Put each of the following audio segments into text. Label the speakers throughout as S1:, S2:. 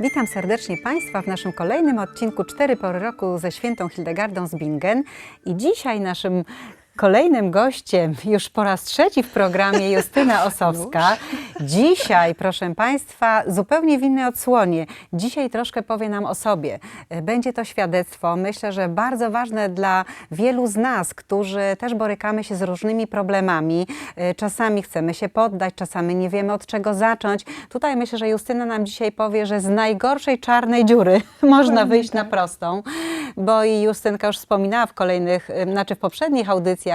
S1: Witam serdecznie Państwa w naszym kolejnym odcinku Cztery pory roku ze świętą Hildegardą z Bingen. I dzisiaj naszym kolejnym gościem, już po raz trzeci w programie, Justyna Osowska. Dzisiaj, proszę Państwa, zupełnie w innej odsłonie. Dzisiaj troszkę powie nam o sobie. Będzie to świadectwo, myślę, że bardzo ważne dla wielu z nas, którzy też borykamy się z różnymi problemami. Czasami chcemy się poddać, czasami nie wiemy od czego zacząć. Tutaj myślę, że Justyna nam dzisiaj powie, że z najgorszej czarnej dziury można wyjść na prostą, bo i Justynka już wspominała w kolejnych, znaczy w poprzednich audycjach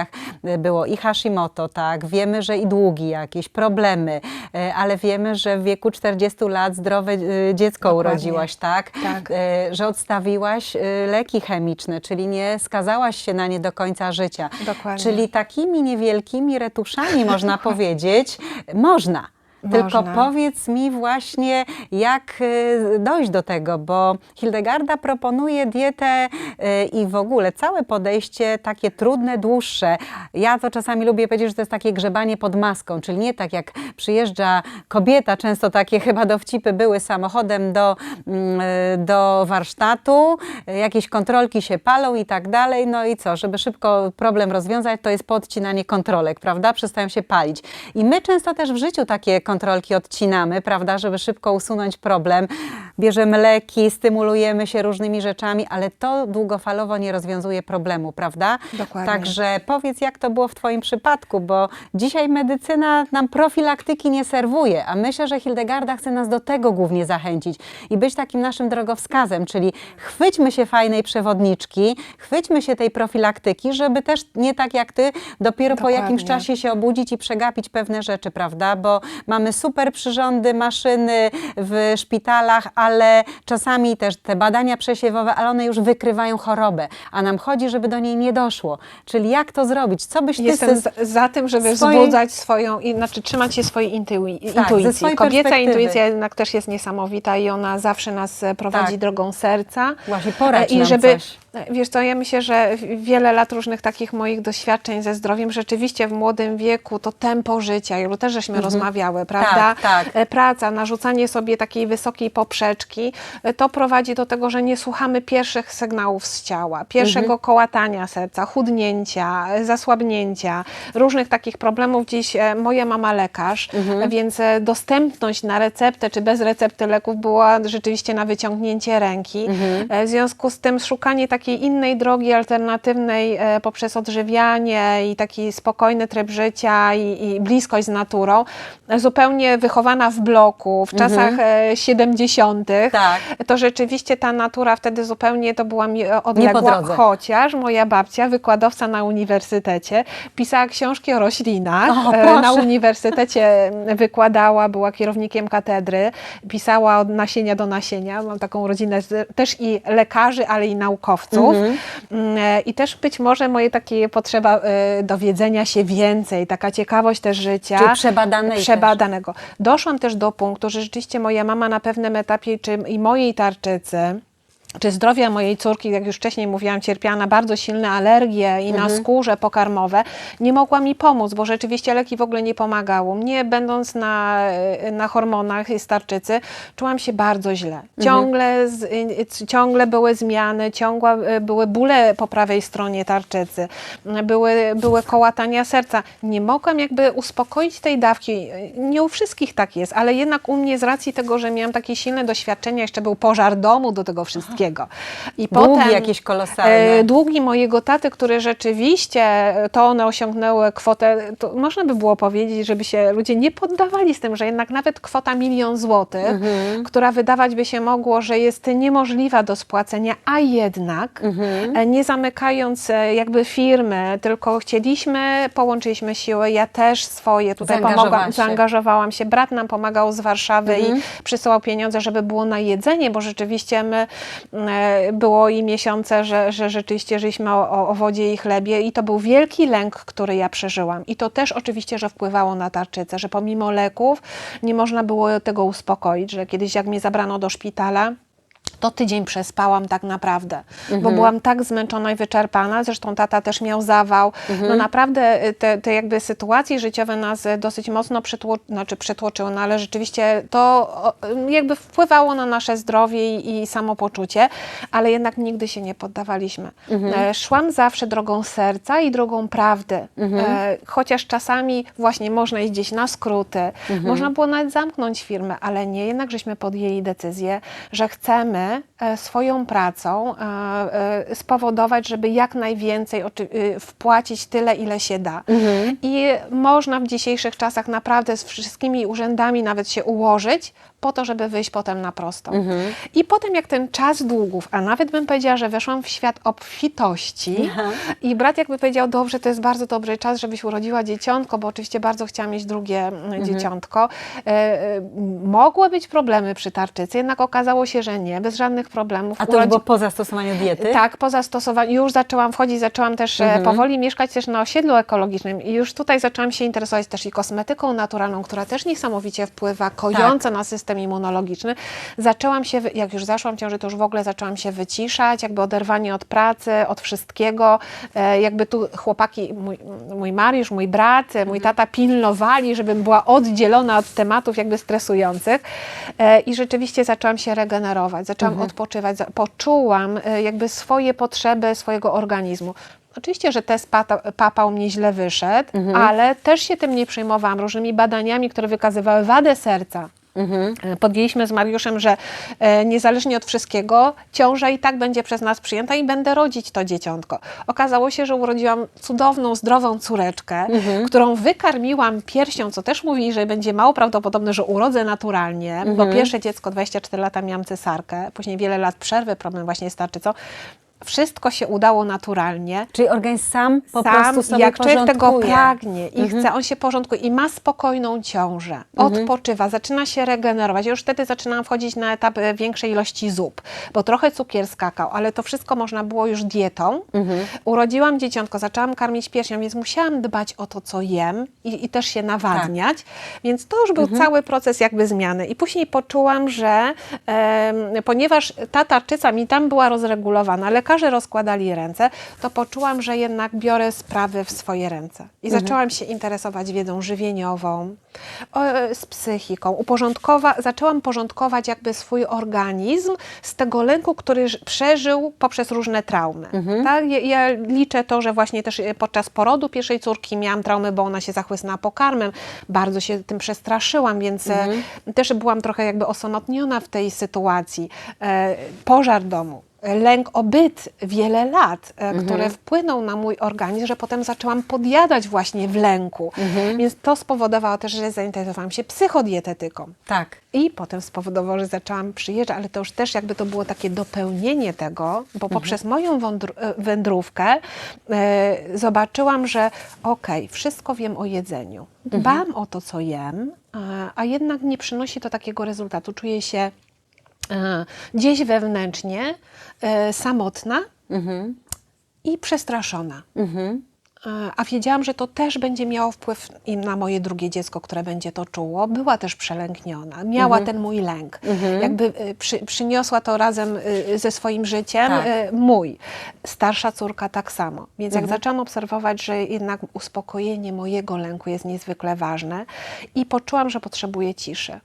S1: było i Hashimoto, tak, wiemy, że i długi jakieś, problemy, y, ale wiemy, że w wieku 40 lat zdrowe y, dziecko
S2: Dokładnie.
S1: urodziłaś, tak?
S2: Tak.
S1: Y, że odstawiłaś leki chemiczne, czyli nie skazałaś się na nie do końca życia.
S2: Dokładnie.
S1: Czyli takimi niewielkimi retuszami można powiedzieć, można. Tylko powiedz mi właśnie, jak y, dojść do tego, bo Hildegarda proponuje dietę y, i w ogóle całe podejście takie trudne, dłuższe. Ja to czasami lubię powiedzieć, że to jest takie grzebanie pod maską, czyli nie tak jak przyjeżdża kobieta, często takie chyba dowcipy były samochodem do, mm, y, do warsztatu, jakieś kontrolki się palą i tak dalej, no i co, żeby szybko problem rozwiązać, to jest podcinanie kontrolek, prawda? Przestają się palić. I my często też w życiu takie kontrolki odcinamy, prawda, żeby szybko usunąć problem. Bierzemy leki, stymulujemy się różnymi rzeczami, ale to długofalowo nie rozwiązuje problemu, prawda?
S2: Dokładnie.
S1: Także powiedz, jak to było w Twoim przypadku, bo dzisiaj medycyna nam profilaktyki nie serwuje, a myślę, że Hildegarda chce nas do tego głównie zachęcić i być takim naszym drogowskazem, czyli chwyćmy się fajnej przewodniczki, chwyćmy się tej profilaktyki, żeby też nie tak jak Ty, dopiero po jakimś
S2: Dokładnie.
S1: czasie się obudzić i przegapić pewne rzeczy, prawda? Bo mamy super przyrządy, maszyny w szpitalach, ale czasami też te badania przesiewowe, ale one już wykrywają chorobę, a nam chodzi, żeby do niej nie doszło. Czyli jak to zrobić? Co byś ty
S2: Jestem za, tym, żeby
S1: swojej-
S2: wzbudzać swoją, znaczy trzymać się swojej intui,
S1: Tak,
S2: intuicji. Kobieca intuicja jednak też jest niesamowita i ona zawsze nas e, prowadzi
S1: Tak.
S2: drogą serca.
S1: Właśnie, poradź
S2: E, I żeby,
S1: coś.
S2: e, wiesz co, ja myślę, że wiele lat różnych takich moich doświadczeń ze zdrowiem, rzeczywiście w młodym wieku to tempo życia, i też żeśmy rozmawiały, prawda?
S1: Tak, tak.
S2: E, Praca, narzucanie sobie takiej wysokiej poprzeczki, e, to prowadzi do tego, że nie słuchamy pierwszych sygnałów z ciała, pierwszego
S1: Mhm.
S2: kołatania serca, chudnięcia, e, zasłabnięcia, różnych takich problemów. Dziś moja mama lekarz,
S1: Mhm.
S2: więc dostępność na receptę czy bez recepty leków była rzeczywiście na wyciągnięcie ręki.
S1: Mhm.
S2: W związku z tym szukanie takiej innej drogi alternatywnej poprzez odżywianie i taki spokojny tryb życia i, i bliskość z naturą, e, zupełnie wychowana w bloku w czasach e, 70.
S1: Tak.
S2: To rzeczywiście ta natura wtedy zupełnie to była mi e, odległa, chociaż moja babcia, wykładowca na uniwersytecie, pisała książki o roślinach.
S1: O,
S2: E, na uniwersytecie wykładała, była kierownikiem katedry, pisała od nasienia do nasienia. Mam taką rodzinę też i lekarzy, ale i naukowców.
S1: Mhm.
S2: Mm, I też być może moje takie potrzeba dowiedzenia się więcej, taka ciekawość też życia.
S1: Czyli przebadanej
S2: Doszłam też do punktu, że rzeczywiście moja mama na pewnym etapie, czy i mojej tarczycy, czy zdrowia mojej córki, jak już wcześniej mówiłam, cierpiała na bardzo silne alergie i na skórze pokarmowe, nie mogła mi pomóc, bo rzeczywiście leki w ogóle nie pomagały. Mnie, będąc na, na hormonach z tarczycy, czułam się bardzo źle. Ciągle, z, y, ciągle były zmiany, ciągle y, były bóle po prawej stronie tarczycy, były, były kołatania serca. Nie mogłam jakby uspokoić tej dawki. Nie u wszystkich tak jest, ale jednak u mnie z racji tego, że miałam takie silne doświadczenia, jeszcze był pożar domu do tego wszystkiego. I
S1: Długi jakieś kolosalne.
S2: e, długi mojego taty, które rzeczywiście e, to one osiągnęły kwotę, można by było powiedzieć, żeby się ludzie nie poddawali z tym, że jednak nawet kwota milion złotych,
S1: Mhm.
S2: która wydawać by się mogło, że jest niemożliwa do spłacenia, a jednak
S1: Mhm.
S2: e, nie zamykając jakby firmy, tylko chcieliśmy, połączyliśmy siły, ja też swoje tutaj pomogłam,
S1: się.
S2: zaangażowałam się, brat nam pomagał z Warszawy
S1: Mhm.
S2: i przysyłał pieniądze, żeby było na jedzenie, bo rzeczywiście my było i miesiące, że, że rzeczywiście żyliśmy o, o wodzie i chlebie i to był wielki lęk, który ja przeżyłam. I to też oczywiście, że wpływało na tarczycę, że pomimo leków nie można było tego uspokoić, że kiedyś jak mnie zabrano do szpitala, to tydzień przespałam tak naprawdę, bo byłam tak zmęczona i wyczerpana. Zresztą tata też miał zawał. No naprawdę y, te, te jakby sytuacje życiowe nas y, dosyć mocno przytło, znaczy przytłoczyły, no ale rzeczywiście to y, jakby wpływało na nasze zdrowie i, samopoczucie, ale jednak nigdy się nie poddawaliśmy. E, szłam zawsze drogą serca i drogą prawdy, e, chociaż czasami właśnie można iść gdzieś na skróty, można było nawet zamknąć firmę, ale nie, jednak żeśmy podjęli decyzję, że chcemy e, swoją pracą e, e, spowodować, żeby jak najwięcej y, wpłacić tyle, ile się da. I można w dzisiejszych czasach naprawdę z wszystkimi urzędami nawet się ułożyć, po to, żeby wyjść potem na prostą. I potem jak ten czas długów, a nawet bym powiedziała, że weszłam w świat obfitości i brat jakby powiedział, dobrze, to jest bardzo dobry czas, żebyś urodziła dzieciątko, bo oczywiście bardzo chciałam mieć drugie mm, dzieciątko. E, e, mogły być problemy przy tarczycy, jednak okazało się, że nie, bez żadnych problemów.
S1: A to
S2: Urodzi-
S1: było po zastosowaniu diety?
S2: tak, po zastosowaniu już zaczęłam wchodzić, zaczęłam też
S1: Mhm.
S2: e, powoli mieszkać też na osiedlu ekologicznym i już tutaj zaczęłam się interesować też i kosmetyką naturalną, która też niesamowicie wpływa, kojąca
S1: Tak.
S2: na system immunologiczny. Zaczęłam się, jak już zaszłam ciąży, to już w ogóle zaczęłam się wyciszać, jakby oderwanie od pracy, od wszystkiego. E, jakby tu chłopaki, mój, mój Mariusz, mój brat, e,
S1: Mhm.
S2: mój tata pilnowali, żebym była oddzielona od tematów jakby stresujących e, i rzeczywiście zaczęłam się regenerować, zaczęłam
S1: Mhm.
S2: odpoczywać, poczułam jakby swoje potrzeby swojego organizmu. Oczywiście, że test papał mnie źle wyszedł,
S1: Mhm.
S2: ale też się tym nie przejmowałam. Różnymi badaniami, które wykazywały wadę serca.
S1: Mhm.
S2: E, Podjęliśmy z Mariuszem, że e, niezależnie od wszystkiego, ciąża i tak będzie przez nas przyjęta i będę rodzić to dzieciątko. Okazało się, że urodziłam cudowną, zdrową córeczkę,
S1: Mhm.
S2: którą wykarmiłam piersią, co też mówi, że będzie mało prawdopodobne, że urodzę naturalnie, bo
S1: Mhm.
S2: pierwsze dziecko, 24 lata miałam cesarkę, później wiele lat przerwy, problem właśnie z tarczycą. Wszystko się udało naturalnie.
S1: Czyli organizm sam po
S2: sam,
S1: prostu sobie
S2: jak człowiek tego pragnie i chce, on się porządkuje i ma spokojną ciążę, odpoczywa, zaczyna się regenerować. Ja już wtedy zaczynałam wchodzić na etap e, większej ilości zup, bo trochę cukier skakał, ale to wszystko można było już dietą. Urodziłam dzieciątko, zaczęłam karmić piersią, więc musiałam dbać o to, co jem i, i też się nawadniać, więc to już był cały proces jakby zmiany. I później poczułam, że em, ponieważ ta tarczyca mi tam była rozregulowana, lekarze rozkładali ręce, to poczułam, że jednak biorę sprawy w swoje ręce. I zaczęłam się interesować wiedzą żywieniową, o, e, z psychiką. Uporządkowa zaczęłam porządkować jakby swój organizm z tego lęku, który przeżył poprzez różne traumy. Tak? Ja, ja liczę to, że właśnie też e, podczas porodu pierwszej córki miałam traumy, bo ona się zachłysnęła pokarmem. Bardzo się tym przestraszyłam, więc e, też byłam trochę jakby osamotniona w tej sytuacji. E, pożar domu. Lęk o byt wiele lat, e, który wpłynął na mój organizm, że potem zaczęłam podjadać właśnie w lęku. Więc to spowodowało też, że zainteresowałam się psychodietetyką.
S1: Tak.
S2: I potem spowodowało, że zaczęłam przyjeżdżać, ale to już też jakby to było takie dopełnienie tego, bo poprzez moją e, wędrówkę e, zobaczyłam, że okej, wszystko wiem o jedzeniu, dbam o to, co jem, a, a jednak nie przynosi to takiego rezultatu. Czuję się gdzieś wewnętrznie e, samotna i przestraszona.
S1: Mhm.
S2: E, A wiedziałam, że to też będzie miało wpływ na moje drugie dziecko, które będzie to czuło. Była też przelękniona, miała ten mój lęk. Jakby y, przy, przyniosła to razem ze swoim życiem
S1: Tak.
S2: mój. Starsza córka tak samo. Więc jak zaczęłam obserwować, że jednak uspokojenie mojego lęku jest niezwykle ważne i poczułam, że potrzebuję ciszy.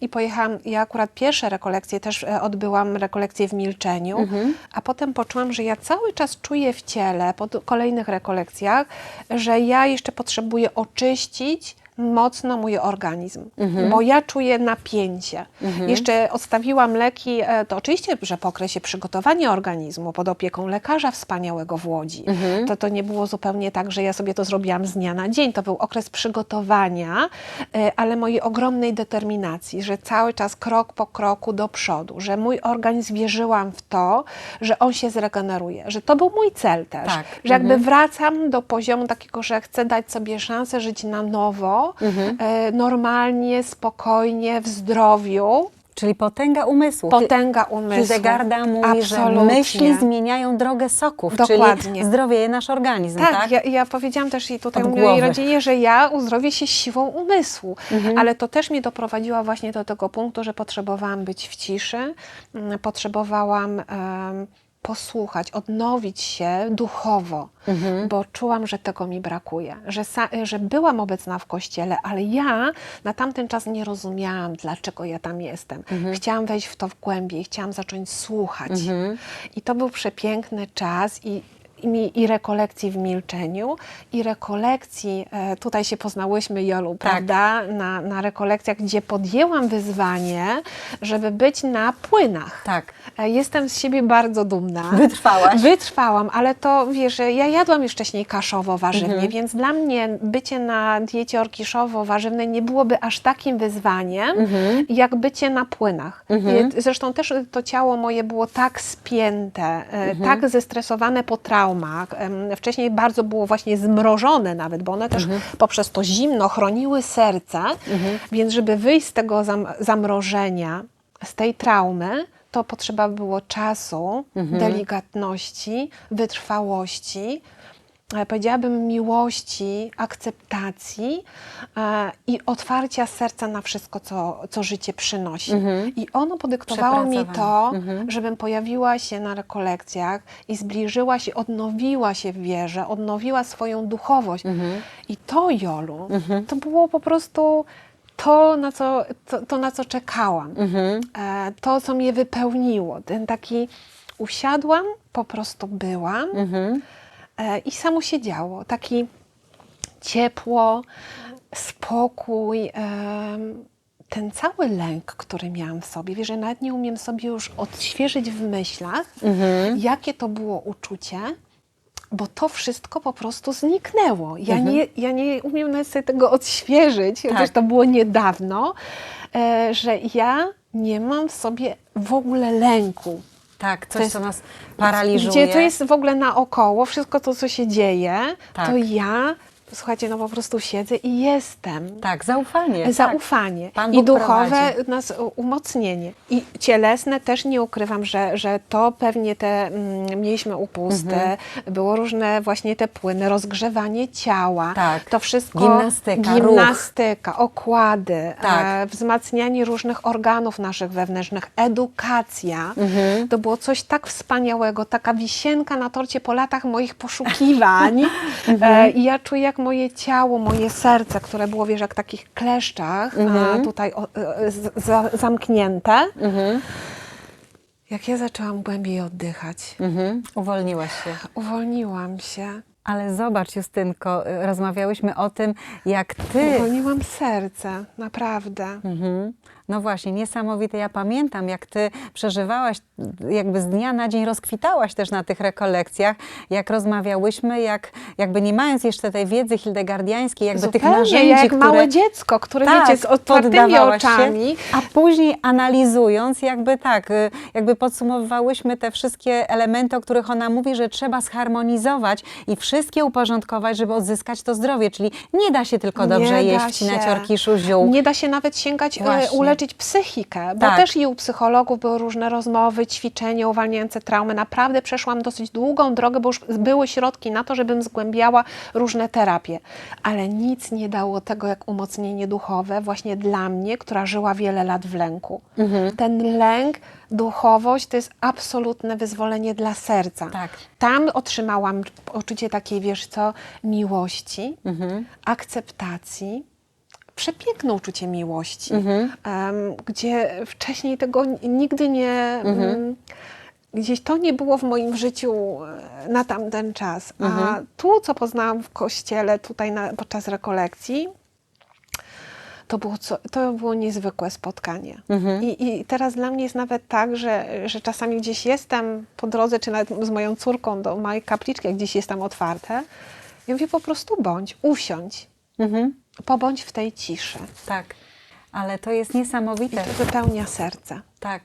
S2: I pojechałam, ja akurat pierwsze rekolekcje też e, odbyłam rekolekcje w milczeniu, a potem poczułam, że ja cały czas czuję w ciele po kolejnych rekolekcjach, że ja jeszcze potrzebuję oczyścić mocno mój organizm, bo ja czuję napięcie. Jeszcze odstawiłam leki, e, to oczywiście, że po okresie przygotowania organizmu pod opieką lekarza wspaniałego w Łodzi, to to nie było zupełnie tak, że ja sobie to zrobiłam z dnia na dzień. To był okres przygotowania, e, ale mojej ogromnej determinacji, że cały czas krok po kroku do przodu, że mój organizm wierzyłam w to, że on się zregeneruje, że to był mój cel też,
S1: Tak.
S2: że jakby wracam do poziomu takiego, że chcę dać sobie szansę żyć na nowo, e, normalnie, spokojnie, w zdrowiu.
S1: Czyli potęga umysłu.
S2: Potęga umysłu.
S1: Hildegarda mówi, że
S2: Absolutnie.
S1: myśli zmieniają drogę soków,
S2: Dokładnie.
S1: czyli zdrowieje nasz organizm, tak?
S2: Tak, Ja, ja powiedziałam też i tutaj
S1: Od
S2: u mojej rodzinie, że ja uzdrowię się siłą umysłu,
S1: Mhm.
S2: ale to też mnie doprowadziło właśnie do tego punktu, że potrzebowałam być w ciszy, mm, potrzebowałam em, posłuchać, odnowić się duchowo,
S1: Mhm.
S2: bo czułam, że tego mi brakuje, że, że byłam obecna w kościele, ale ja na tamten czas nie rozumiałam, dlaczego ja tam jestem.
S1: Mhm.
S2: Chciałam wejść w to w głębiej, chciałam zacząć słuchać. I to był przepiękny czas i, i, i rekolekcji w milczeniu, i rekolekcji, e, tutaj się poznałyśmy, Jolu,
S1: Tak.
S2: prawda, na, na rekolekcjach, gdzie podjęłam wyzwanie, żeby być na płynach.
S1: Tak.
S2: E, Jestem z siebie bardzo dumna.
S1: Wytrwałaś.
S2: Wytrwałam, ale to wiesz, ja jadłam już wcześniej kaszowo-warzywnie,
S1: Mhm.
S2: więc dla mnie bycie na diecie orkiszowo-warzywnej nie byłoby aż takim wyzwaniem,
S1: Mhm.
S2: jak bycie na płynach. I Zresztą też to ciało moje było tak spięte, e,
S1: Mhm.
S2: tak zestresowane po traumach. Wcześniej bardzo było właśnie zmrożone nawet, bo one też
S1: Mhm.
S2: poprzez to zimno chroniły serce, więc żeby wyjść z tego zam zamrożenia, z tej traumy, to potrzeba było czasu, delikatności, wytrwałości, powiedziałabym miłości, akceptacji e, i otwarcia serca na wszystko, co, co życie przynosi. I ono podyktowało mi to,
S1: Przepracowane.
S2: żebym pojawiła się na rekolekcjach i zbliżyła się, odnowiła się w wierze, odnowiła swoją duchowość. I to, Jolu, to było po prostu to, na co, to, to, na co czekałam. E, to, co mnie wypełniło. Ten taki usiadłam, po prostu byłam e, i samo się działo. Taki ciepło, spokój, em, ten cały lęk, który miałam w sobie, wiesz, że nawet nie umiem sobie już odświeżyć w myślach, jakie to było uczucie, bo to wszystko po prostu zniknęło. Ja, nie, ja nie umiem nawet sobie tego odświeżyć, chociaż to było niedawno, e, że ja nie mam w sobie w ogóle lęku.
S1: Tak, coś,
S2: jest-
S1: co nas paraliżuje.
S2: Gdzie to jest w ogóle naokoło, wszystko to, co się dzieje,
S1: Tak.
S2: to ja, słuchajcie, no po prostu siedzę i jestem.
S1: Tak, zaufanie. tak.
S2: Zaufanie
S1: Pan
S2: i duchowe
S1: prowadzi.
S2: nas umocnienie. I cielesne też nie ukrywam, że, że to pewnie te mm, mieliśmy upusty,
S1: Mhm.
S2: było różne właśnie te płyny, rozgrzewanie ciała.
S1: Tak.
S2: To wszystko.
S1: Gimnastyka,
S2: gimnastyka okłady,
S1: Tak.
S2: e, wzmacnianie różnych organów naszych wewnętrznych, edukacja.
S1: Mhm.
S2: To było coś tak wspaniałego, taka wisienka na torcie po latach moich poszukiwań.
S1: Mhm.
S2: e, I ja czuję, jak moje ciało, moje serce, które było, wiesz, jak w takich kleszczach,
S1: Mhm.
S2: a tutaj o, e, z, za, zamknięte. Jak ja zaczęłam głębiej oddychać,
S1: Mhm. Uwolniłaś się.
S2: uwolniłam się,
S1: Ale zobacz, Justynko, y, rozmawiałyśmy o tym, jak ty.
S2: uwolniłam serce, naprawdę.
S1: Mhm. No właśnie, niesamowite. Ja pamiętam, jak ty przeżywałaś, jakby z dnia na dzień rozkwitałaś też na tych rekolekcjach, jak rozmawiałyśmy, jak jakby nie mając jeszcze tej wiedzy hildegardiańskiej, jakby tych
S2: Zupełnie,
S1: narzędzi,
S2: jak
S1: które...
S2: małe dziecko, które
S1: tak,
S2: wiecie, z otwartymi oczami.
S1: Się, a później analizując, jakby tak, y, jakby podsumowywałyśmy te wszystkie elementy, o których ona mówi, że trzeba zharmonizować i wszystkie uporządkować, żeby odzyskać to zdrowie. Czyli nie da się tylko dobrze
S2: Nie
S1: jeść, wcinać
S2: się.
S1: orkiszu ziół.
S2: Nie da się nawet sięgać, e,
S1: Właśnie.
S2: Psychikę, bo
S1: Tak.
S2: też i u psychologów były różne rozmowy, ćwiczenia uwalniające traumy. Naprawdę przeszłam dosyć długą drogę, bo już były środki na to, żebym zgłębiała różne terapie. Ale nic nie dało tego jak umocnienie duchowe właśnie dla mnie, która żyła wiele lat w lęku.
S1: Mhm.
S2: Ten lęk, duchowość to jest absolutne wyzwolenie dla serca.
S1: Tak.
S2: Tam otrzymałam poczucie takiej, wiesz co, miłości,
S1: Mhm.
S2: akceptacji, przepiękne uczucie miłości,
S1: Mhm.
S2: gdzie wcześniej tego nigdy nie. mm, Gdzieś to nie było w moim życiu e, na tamten czas. A tu, co poznałam w kościele, tutaj na, podczas rekolekcji, to było, co, to było niezwykłe spotkanie. I, I teraz dla mnie jest nawet tak, że, że czasami gdzieś jestem po drodze, czy nawet z moją córką do mojej kapliczki, jak gdzieś jest tam otwarte, ja mówię po prostu bądź, usiądź,
S1: Mhm.
S2: pobądź w tej ciszy.
S1: Tak, ale to jest
S2: I
S1: niesamowite.
S2: to wypełnia serce.
S1: Tak.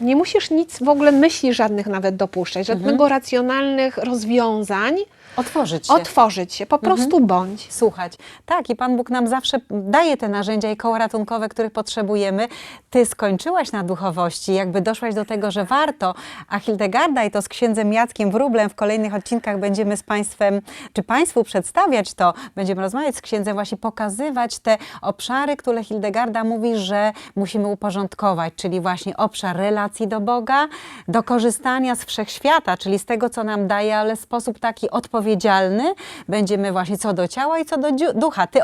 S2: Nie musisz nic, w ogóle myśli żadnych nawet dopuszczać,
S1: Mhm.
S2: żadnego racjonalnych rozwiązań.
S1: Otworzyć się.
S2: Otworzyć się, po prostu bądź.
S1: słuchać. Tak, i Pan Bóg nam zawsze daje te narzędzia i koła ratunkowe, których potrzebujemy. Ty skończyłaś na duchowości, jakby doszłaś do tego, że warto, a Hildegarda i to z księdzem Jackiem Wróblem w kolejnych odcinkach będziemy z Państwem, czy Państwu przedstawiać to, będziemy rozmawiać z księdzem, właśnie pokazywać te obszary, które Hildegarda mówi, że musimy uporządkować, czyli właśnie obszar relacji do Boga, do korzystania z wszechświata, czyli z tego, co nam daje, ale w sposób taki odpowiedzialny. Będziemy właśnie co do ciała i co do ducha. Ty,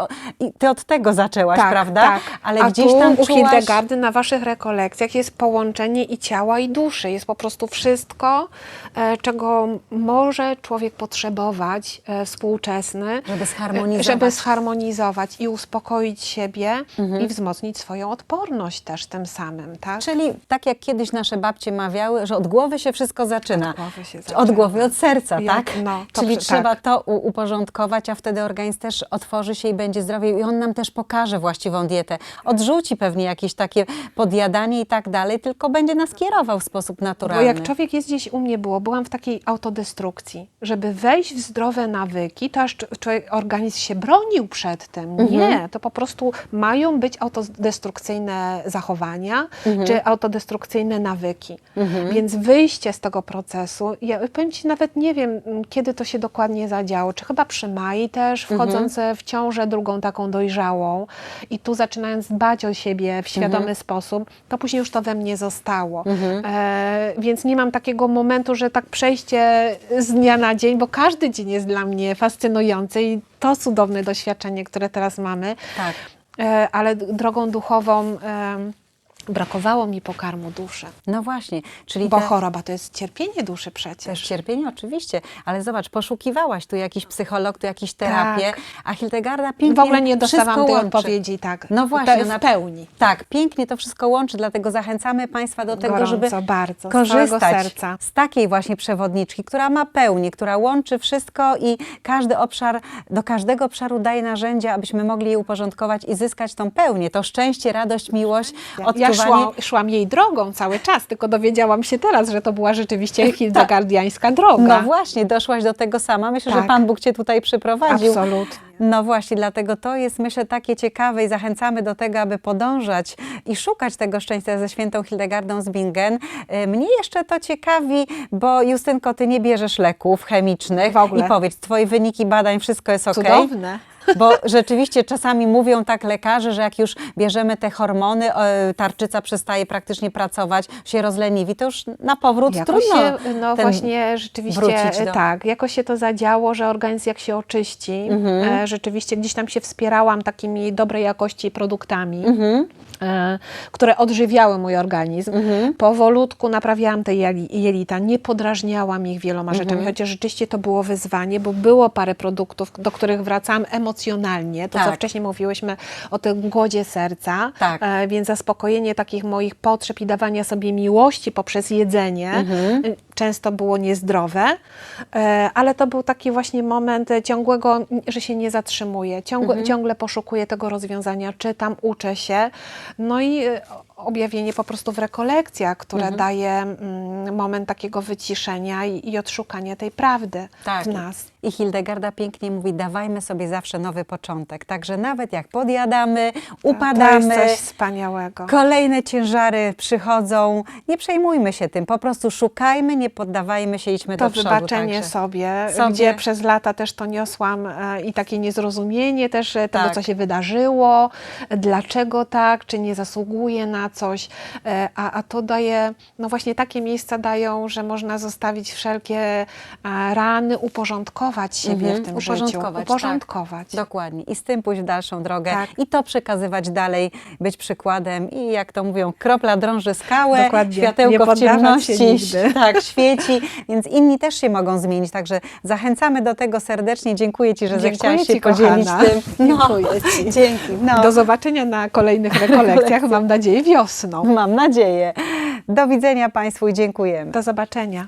S1: ty od tego zaczęłaś, prawda?
S2: Tak.
S1: Ale
S2: A
S1: gdzieś tam
S2: u
S1: czułaś...
S2: Hildegardy na waszych rekolekcjach jest połączenie i ciała, i duszy. Jest po prostu wszystko, e, czego może człowiek potrzebować e, współczesny,
S1: Żeby
S2: e,
S1: zharmonizować.
S2: żeby zharmonizować i uspokoić siebie
S1: Mhm.
S2: i wzmocnić swoją odporność też tym samym, tak?
S1: Czyli tak jak kiedyś nasze babcie mawiały, że od głowy się wszystko zaczyna.
S2: Od głowy się
S1: Od
S2: zaczyna.
S1: głowy, od serca,
S2: Ja-
S1: tak?
S2: no,
S1: Czyli
S2: przy-
S1: trzeba
S2: tak.
S1: to uporządkować, a wtedy organizm też otworzy się i będzie zdrowy i on nam też pokaże właściwą dietę. Odrzuci pewnie jakieś takie podjadanie i tak dalej, tylko będzie nas kierował w sposób
S2: Bo
S1: naturalny.
S2: jak człowiek jest gdzieś u mnie było, byłam w takiej autodestrukcji, żeby wejść w zdrowe nawyki, to aż cz- człowiek, organizm się bronił przed tym.
S1: Mhm.
S2: Nie, to po prostu mają być autodestrukcyjne zachowania
S1: Mhm.
S2: czy autodestrukcyjne nawyki. Więc wyjście z tego procesu, ja powiem Ci nawet nie wiem, m, kiedy to się dokładnie zadziało, czy chyba przy Mai też,
S1: Mhm.
S2: wchodząc e, w ciążę drugą taką dojrzałą i tu zaczynając dbać o siebie w świadomy
S1: Mhm.
S2: sposób, to później już to we mnie zostało. E, więc nie mam takiego momentu, że tak przejście z dnia na dzień, bo każdy dzień jest dla mnie fascynujący i to cudowne doświadczenie, które teraz mamy.
S1: Tak.
S2: E, ale drogą duchową em, brakowało mi pokarmu duszy.
S1: No właśnie, czyli
S2: Bo
S1: te-
S2: choroba to jest cierpienie duszy przecież.
S1: Też cierpienie oczywiście, ale zobacz, poszukiwałaś tu jakiś psycholog, tu jakieś terapię,
S2: Tak.
S1: a Hildegarda pięknie
S2: W ogóle nie
S1: wszystko
S2: tej
S1: łączy.
S2: odpowiedzi tak.
S1: No właśnie,
S2: Pe-
S1: ona-
S2: w pełni.
S1: Tak, pięknie to wszystko łączy, dlatego zachęcamy Państwa do tego,
S2: Gorąco,
S1: żeby
S2: bardzo, z
S1: korzystać
S2: serca.
S1: z takiej właśnie przewodniczki, która ma pełnię, która łączy wszystko i każdy obszar, do każdego obszaru daje narzędzia, abyśmy mogli je uporządkować i zyskać tą pełnię, to szczęście, radość, miłość,
S2: Ja szłam, szłam jej drogą cały czas, tylko dowiedziałam się teraz, że to była rzeczywiście hildegardiańska droga.
S1: No właśnie, doszłaś do tego sama. Myślę, że
S2: Tak.
S1: Pan Bóg Cię tutaj przyprowadził.
S2: Absolutnie.
S1: No właśnie, dlatego to jest myślę takie ciekawe i zachęcamy do tego, aby podążać i szukać tego szczęścia ze świętą Hildegardą z Bingen. Y, Mnie jeszcze to ciekawi, bo Justynko, Ty nie bierzesz leków chemicznych
S2: W ogóle.
S1: i powiedz, Twoje wyniki badań, wszystko jest ok?
S2: Cudowne.
S1: Bo rzeczywiście czasami mówią tak lekarze, że jak już bierzemy te hormony, e, tarczyca przestaje praktycznie pracować, się rozleniwi, to już na powrót
S2: Jakoś
S1: trudno.
S2: się, no właśnie, rzeczywiście
S1: wrócić do-
S2: tak, jakoś się to zadziało, że organizm jak się oczyści,
S1: Mhm.
S2: e, rzeczywiście gdzieś tam się wspierałam takimi dobrej jakości produktami.
S1: Mhm.
S2: e, które odżywiały mój organizm. Powolutku naprawiałam te jeli, jelita, nie podrażniałam ich wieloma
S1: Mhm.
S2: rzeczami, chociaż rzeczywiście to było wyzwanie, bo było parę produktów, do których wracałam emocjonalnie. To, co
S1: Tak.
S2: wcześniej mówiłyśmy o tym głodzie serca,
S1: Tak.
S2: e, więc zaspokojenie takich moich potrzeb i dawania sobie miłości poprzez jedzenie
S1: Mhm.
S2: Często było niezdrowe, e, ale to był taki właśnie moment ciągłego, że się nie zatrzymuję, ciągle,
S1: Mhm.
S2: ciągle poszukuję tego rozwiązania, czytam, uczę się, no i e, objawienie po prostu w rekolekcjach, które
S1: Mhm.
S2: daje mm, moment takiego wyciszenia i, i odszukania tej prawdy
S1: Tak.
S2: w nas.
S1: I Hildegarda pięknie mówi, dawajmy sobie zawsze nowy początek. Także nawet jak podjadamy, upadamy,
S2: To jest coś wspaniałego.
S1: kolejne ciężary przychodzą, nie przejmujmy się tym, po prostu szukajmy, nie poddawajmy się, idźmy
S2: to
S1: do przodu.
S2: wybaczenie
S1: także.
S2: sobie,
S1: Sobie.
S2: gdzie przez lata też to niosłam e, i takie niezrozumienie też e, tego,
S1: Tak.
S2: co się wydarzyło, dlaczego tak, czy nie zasługuje na coś, e, a, a to daje, no właśnie takie miejsca dają, że można zostawić wszelkie rany, uporządkować siebie
S1: Mhm,
S2: w tym
S1: uporządkować,
S2: życiu. Uporządkować.
S1: Tak, dokładnie. I z tym pójść w dalszą drogę
S2: Tak.
S1: i to przekazywać dalej, być przykładem i jak to mówią, kropla drąży skałę,
S2: Dokładnie. Nie
S1: światełko w
S2: poddawać się
S1: ciemności
S2: nigdy.
S1: tak, świeci, więc inni też się mogą zmienić. Także zachęcamy do tego serdecznie. Dziękuję Ci, że
S2: Dziękuję
S1: zechciałaś się podzielić
S2: kochana.
S1: tym.
S2: Dziękuję Ci.
S1: Dzięki. No.
S2: Do zobaczenia na kolejnych rekolekcjach, mam nadzieję wiosną.
S1: Mam nadzieję. Do widzenia Państwu i dziękujemy.
S2: Do zobaczenia.